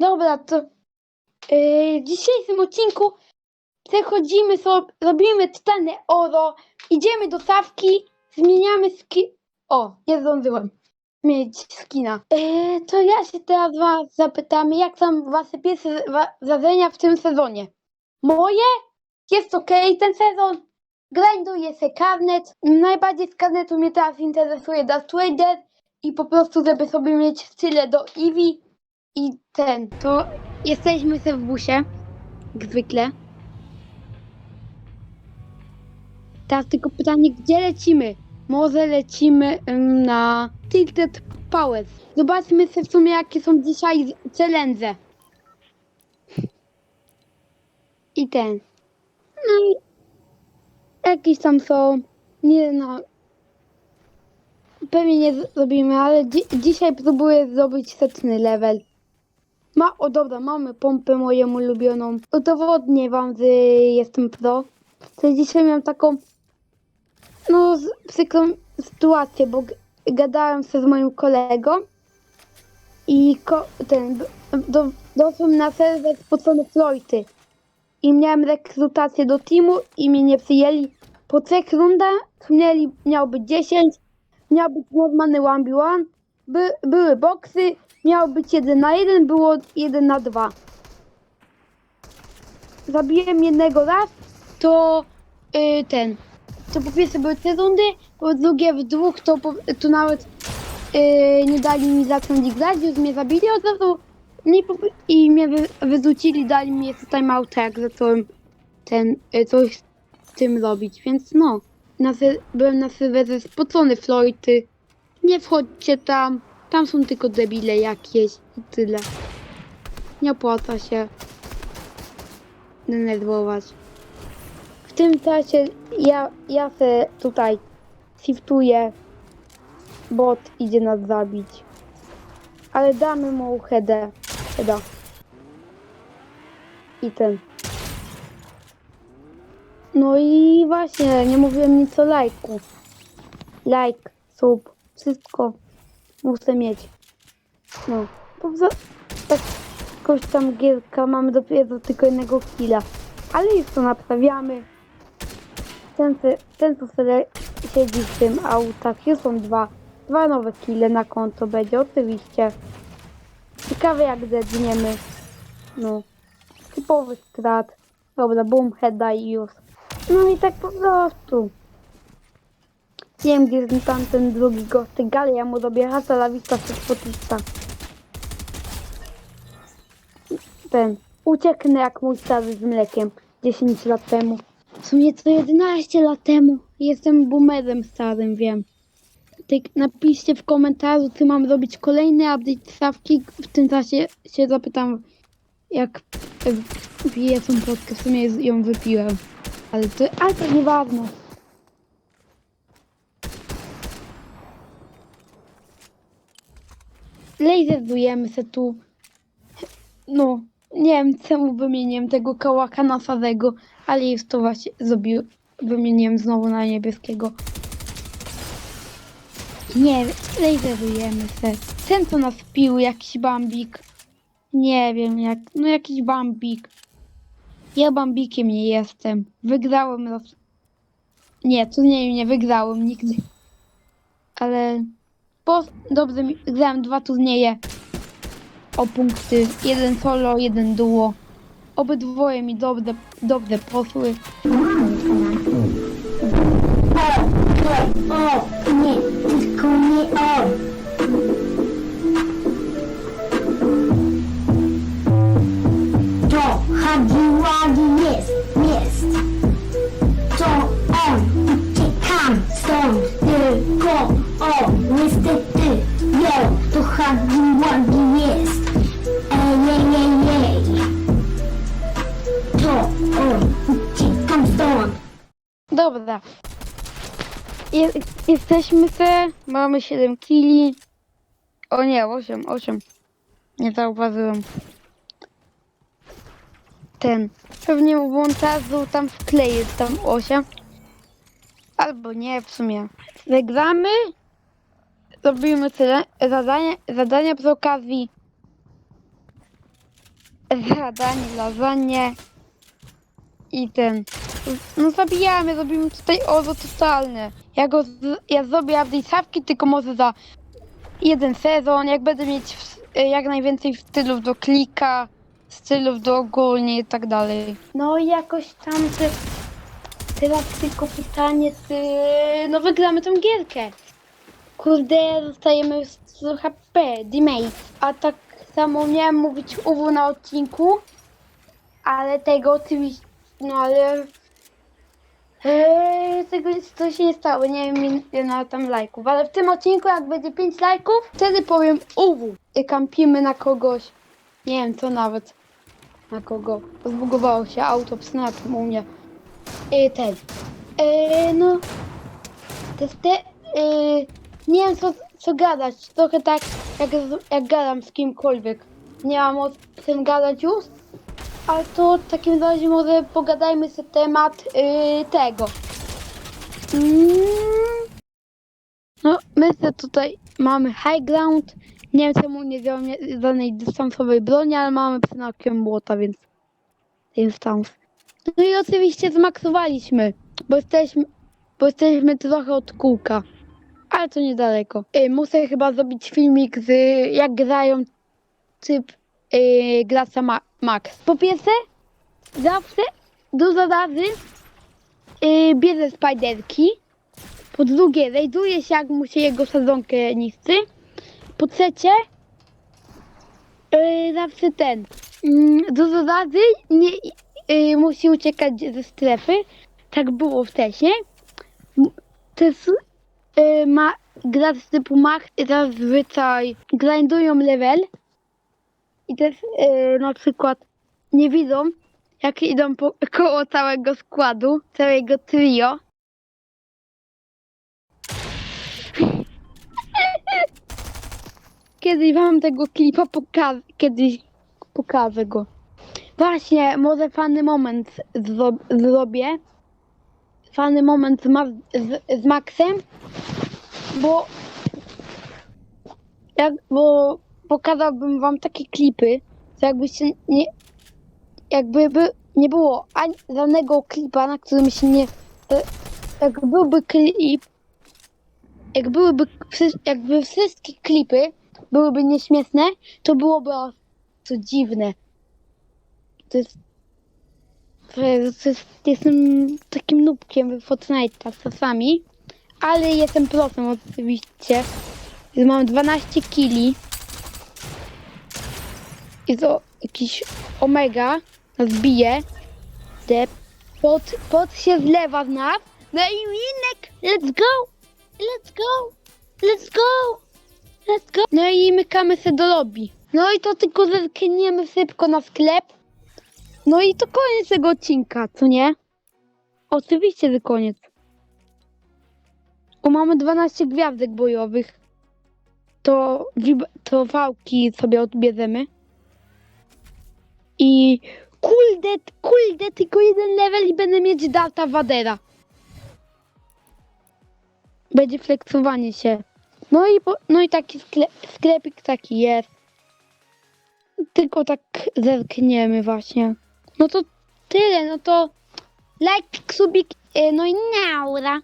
Dobra, to yy, w dzisiejszym odcinku przechodzimy robimy cztery oro, idziemy do Sawki, zmieniamy skin. O, nie zdążyłem mieć skina. Yy, to ja się teraz was zapytamy, jak tam wasze pierwsze wrażenia w tym sezonie? Moje? Jest okej ten sezon. Grinduję se karnet. Najbardziej z karnetu mnie teraz interesuje Darth Vader i po prostu, żeby sobie mieć tyle do Eevee i ten, to jesteśmy sobie w busie, jak zwykle. Teraz tylko pytanie, gdzie lecimy? Może lecimy na Tilted Powers. Zobaczmy sobie w sumie, jakie są dzisiaj challenge. I ten. No i jakieś tam są. Nie no. Pewnie nie zrobimy, ale dzi dzisiaj próbuję zrobić setny level. Ma, o dobra, mamy pompę moją ulubioną. Udowodnię wam, że jestem pro. To dzisiaj miałem taką no przykrą sytuację, bo gadałem się z moim kolegą i ko ten do, doszłem na serwer spocone Floyty i miałem rekrutację do teamu i mnie nie przyjęli. Po trzech rundach mieli, miał być 10, miał być normalny 1v1, by, były boksy, miał być 1 na 1, było 1 na 2. Zabiłem jednego raz, to y, ten. To po pierwsze były te rundy, po drugie w dwóch to, to nawet y, nie dali mi zacząć grać, już mnie zabili od razu no i, i mnie wy, wyrzucili, dali mi jeszcze timeout, jak zacząłem ten, y, coś z tym robić, więc no. Na, byłem na serwerze spocony Floyty. Nie wchodźcie tam. Tam są tylko debile jakieś i tyle. Nie opłaca się denerwować. W tym czasie ja, ja se tutaj shiftuję. Bot idzie nas zabić. Ale damy mu headę. Heada. I ten. No i właśnie, nie mówiłem nic o lajku. Like, sub, wszystko muszę mieć. No, za, tak jakoś tam gierka mamy dopiero tylko jednego killa. Ale już to naprawiamy. Ten, ten co sobie siedzi w tym autach, już są dwa, dwa nowe kille na konto będzie, oczywiście. Ciekawe jak zedniemy. No, typowy strat. Dobra, boom, heada i już. No i tak po prostu. Wiem, gdzie jest tam ten drugi gość, ale ja mu robię hasa la vista. Ten. Ucieknę jak mój stary z mlekiem 10 lat temu. W sumie to 11 lat temu. Jestem boomerem starym, wiem. Tak napiszcie w komentarzu, czy mam robić kolejny update stawki. W tym czasie się zapytam, jak piję tą potkę. W sumie ją wypiłem. Ale to, ale to nieważne. Laserzujemy se tu. No, nie wiem czemu wymieniłem tego kałaka na szarego, ale jest to właśnie zrobił. Wymieniłem znowu na niebieskiego. Nie, laserujemy se. Ten co nas pił, jakiś bambik. Nie wiem jak, no jakiś bambik. Ja bambikiem nie jestem. Wygrałem raz. Nie, turnieju nie wygrałem nigdy. Ale po, dobrze grałem dwa turnieje o punkty. Jeden solo, jeden duo. Obydwoje mi dobrze, dobrze poszły. O, nie, tylko nie to Hagiwagi jest. Ej, ej, ej, ej. To on, uciekam stąd. Dobra. Je, jesteśmy se, mamy 7 kili. O nie, 8, 8. Nie zauważyłem. Ten. Pewnie w montażu tam wkleję tam 8. Albo nie, w sumie. Wygramy. Zrobimy tyle zadania, zadania przy okazji zadanie, lasagne i ten. No zabijamy, zrobimy tutaj ozo totalne. Ja go, z- ja zrobię update stawki tylko może za jeden sezon, jak będę mieć w, jak najwięcej stylów do klika, stylów do ogólnie i tak dalej. No i jakoś tam te, teraz tylko pytanie, czy no wygramy tą gierkę. Kurde, zostajemy z HP, D-Mate. A tak samo miałem mówić UW na odcinku, ale tego oczywiście, no ale Eee, tego to się nie stało, nie wiem ile tam lajków, ale w tym odcinku jak będzie 5 lajków, wtedy powiem UW i kampimy na kogoś, nie wiem co nawet, na kogo, zbugowało się auto w snapem u mnie. I ten, eee, no, to te, eee, nie wiem co, co gadać, trochę tak jak, jak gadam z kimkolwiek, nie mam o tym gadać już, ale to w takim razie może pogadajmy sobie temat yy, tego. Mm. No, my sobie tutaj mamy high ground. Nie wiem czemu nie wziąłem żadnej dystansowej broni, ale mamy psynakiem błota, więc dystans. No i oczywiście zmaksowaliśmy, bo jesteśmy, bo jesteśmy trochę od kółka. Ale to niedaleko. Yy, muszę chyba zrobić filmik z jak grają typ gracza ma Max. Po pierwsze, zawsze dużo razy yy, bierze spiderki. Po drugie, rajduje się, jak mu się jego sadzonkę niszczy. Po trzecie, yy, zawsze ten. Yy, dużo razy nie, yy, musi uciekać ze strefy. Tak było wcześniej. To yy, ma, gracz typu Max zazwyczaj grindują level i też e, na przykład nie widzą, jak idą po, koło całego składu, całego trio. Kiedyś wam tego klipa pokażę, kiedyś pokażę go. Właśnie, może fany moment zro, zrobię. Fany moment z, Ma- z, z Maxem, bo jak, bo pokazałbym wam takie klipy, że jakbyście nie, jakby by nie było ani żadnego klipa, na którym się nie, e, jak byłby klip, jak byłyby, jakby wszystkie klipy byłyby nieśmieszne, to byłoby o, to dziwne. To jest, to jest, to jest jestem takim nubkiem w Fortnite'a czasami, ale jestem prosem oczywiście. Mam 12 kili. I to jakiś omega nas bije. Te pot, pot się zlewa z nas. No i winek! Let's go! Let's go! Let's go! Let's go! No i mykamy się do lobby. No i to tylko zerkniemy szybko na sklep. No i to koniec tego odcinka, co nie? Oczywiście, że koniec. Bo mamy 12 gwiazdek bojowych. To, to wałki sobie odbierzemy. I kurde, kurde, tylko jeden level i będę mieć Darta Vadera. Będzie flexowanie się. No i, no i taki sklep, sklepik taki jest. Tylko tak zerkniemy właśnie. No to tyle, no to like, subik, e, no i naura.